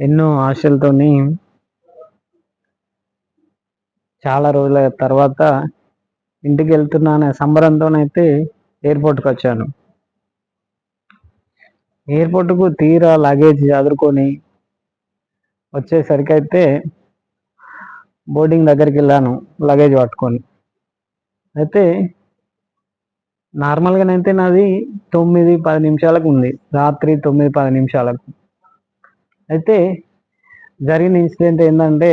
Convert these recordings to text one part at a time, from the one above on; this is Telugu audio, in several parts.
ఎన్నో ఆశలతోని చాలా రోజుల తర్వాత ఇంటికి వెళ్తున్నా అనే సంబరంతోనైతే ఎయిర్పోర్ట్కి వచ్చాను ఎయిర్పోర్ట్కు తీరా లగేజ్ చదురుకొని వచ్చేసరికి అయితే బోర్డింగ్ దగ్గరికి వెళ్ళాను లగేజ్ పట్టుకొని. అయితే నార్మల్గానైతే నాది తొమ్మిది పది నిమిషాలకు ఉంది. రాత్రి తొమ్మిది పది నిమిషాలకు. అయితే జరిగిన ఇన్సిడెంట్ ఏంటంటే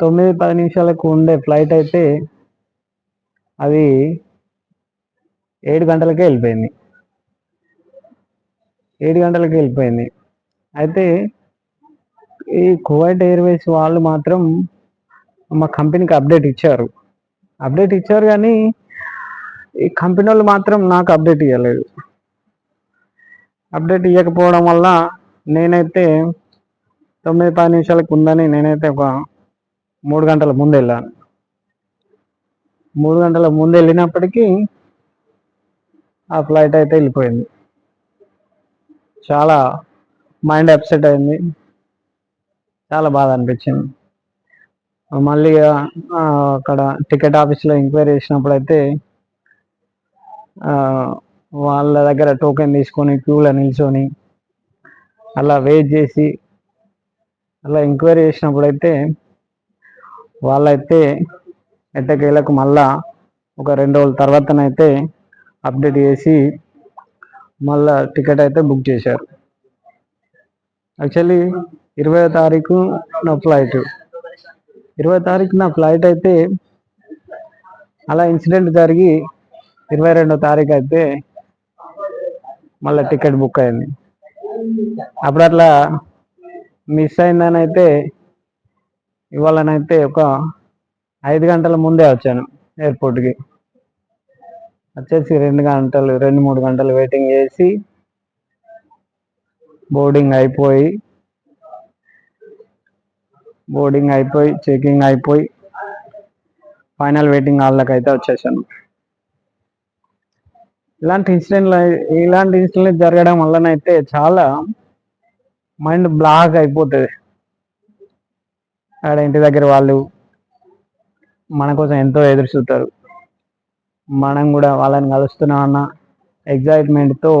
తొమ్మిది పది నిమిషాలకు ఉండే ఫ్లైట్ అయితే అది ఏడు గంటలకే వెళ్ళిపోయింది. ఏడు గంటలకి వెళ్ళిపోయింది. అయితే ఈ కువైట్ ఎయిర్వేస్ వాళ్ళు మాత్రం మా కంపెనీకి అప్డేట్ ఇచ్చారు. అప్డేట్ ఇచ్చారు కానీ ఈ కంపెనీ వాళ్ళు మాత్రం నాకు అప్డేట్ ఇవ్వలేదు అప్డేట్ ఇవ్వకపోవడం వల్ల నేనైతే తొమ్మిది పది నిమిషాలకు ఉందని నేనైతే ఒక మూడు గంటల ముందు వెళ్ళాను. మూడు గంటల ముందు వెళ్ళినప్పటికీ ఆ ఫ్లైట్ అయితే వెళ్ళిపోయింది. చాలా మైండ్ అప్సెట్ అయింది. చాలా బాధ అనిపించింది. మళ్ళీ అక్కడ టికెట్ ఆఫీస్లో ఎంక్వైరీ చేసినప్పుడు అయితే వాళ్ళ దగ్గర టోకెన్ తీసుకొని క్యూలో నిల్చొని అలా వెయిట్ చేసి అలా ఎంక్వైరీ చేసినప్పుడు అయితే వాళ్ళైతే ఎట్టకేలకు మళ్ళా ఒక రెండు రోజుల తర్వాతనైతే అప్డేట్ చేసి మళ్ళా టికెట్ అయితే బుక్ చేశారు. యాక్చువల్లీ ఇరవై తారీఖు నా ఫ్లైట్ ఇరవై తారీఖు నా ఫ్లైట్ అయితే అలా ఇన్సిడెంట్ జరిగి ఇరవై రెండో తారీఖు అయితే మళ్ళీ టికెట్ బుక్ అయింది. అప్పుడు అట్లా మిస్ అయిందని అయితే ఇవాళనైతే ఒక ఐదు గంటల ముందే వచ్చాను ఎయిర్పోర్ట్కి. వచ్చేసి రెండు గంటలు రెండు మూడు గంటలు వెయిటింగ్ చేసి బోర్డింగ్ అయిపోయి బోర్డింగ్ అయిపోయి చెకింగ్ అయిపోయి ఫైనల్ వెయిటింగ్ హాల్లోకి అయితే వచ్చేసాను. ఇలాంటి ఇన్సిడెంట్లు ఇలాంటి ఇన్సిడెంట్ జరగడం వల్లనైతే చాలా మైండ్ బ్లాక్ అయిపోతుంది. ఆడ ఇంటి దగ్గర వాళ్ళు మన కోసం ఎంతో ఎదురు చూస్తారు మనం కూడా వాళ్ళని కలుస్తున్నాం అన్న ఎగ్జైట్మెంట్తో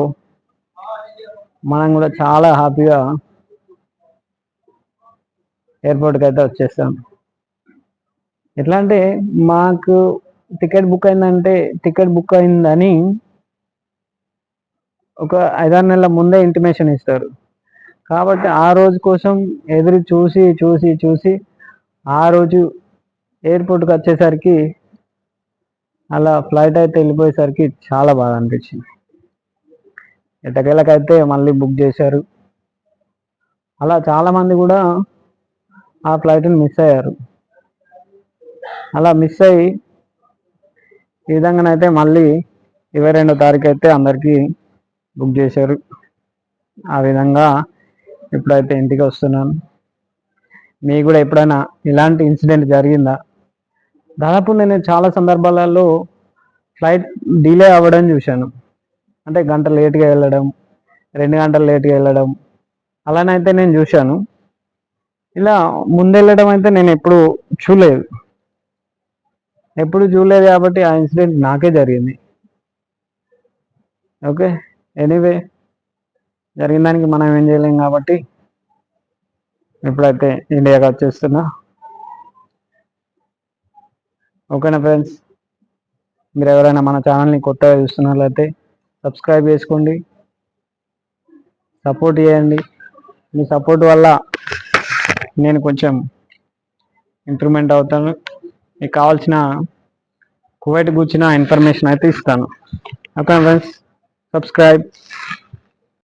మనం కూడా చాలా హ్యాపీగా ఎయిర్పోర్ట్కి అయితే వచ్చేస్తాం. ఎట్లా అంటే మాకు టికెట్ బుక్ అయిందంటే టికెట్ బుక్ అయిందని ఒక ఐదారు నెలల ముందే ఇంటిమేషన్ ఇస్తారు. కాబట్టి ఆ రోజు కోసం ఎదురు చూసి చూసి చూసి ఆ రోజు ఎయిర్పోర్ట్కి వచ్చేసరికి అలా ఫ్లైట్ అయితే వెళ్ళిపోయేసరికి చాలా బాగా అనిపించింది. ఎట్టకేళ్ళకైతే మళ్ళీ బుక్ చేశారు. అలా చాలామంది కూడా ఆ ఫ్లైట్ని మిస్ అయ్యారు. అలా మిస్ అయ్యి ఈ విధంగానైతే మళ్ళీ ఇరవై రెండో తారీఖు అయితే అందరికీ బుక్ చేశారు. ఆ విధంగా ఇప్పుడైతే ఇంటికి వస్తున్నాను. మీకు కూడా ఎప్పుడైనా ఇలాంటి ఇన్సిడెంట్ జరిగిందా? దాదాపు నేను చాలా సందర్భాలలో ఫ్లైట్ డిలే అవ్వడం చూశాను. అంటే గంట లేట్గా వెళ్ళడం రెండు గంటలు లేట్గా వెళ్ళడం అలానైతే నేను చూశాను. ఇలా ముందెళ్ళడం అయితే నేను ఎప్పుడు చూడలేదు. ఎప్పుడు చూడలేదు కాబట్టి ఆ ఇన్సిడెంట్ నాకే జరిగింది. ఓకే? ఎనీవే జరిగిన దానికి మనం ఏం చేయలేం కాబట్టి ఇప్పుడైతే ఇండియాకి వచ్చేస్తున్నా. ఓకేనా ఫ్రెండ్స్? మీరు ఎవరైనా మన ఛానల్ని కొత్తగా చూస్తున్నట్లయితే సబ్స్క్రైబ్ చేసుకోండి. సపోర్ట్ చేయండి. మీ సపోర్ట్ వల్ల నేను కొంచెం ఇంప్రూవ్మెంట్ అవుతాను. మీకు కావాల్సిన కువైట్ కూర్చిన ఇన్ఫర్మేషన్ అయితే ఇస్తాను. Okay friends? సబ్స్క్రైబ్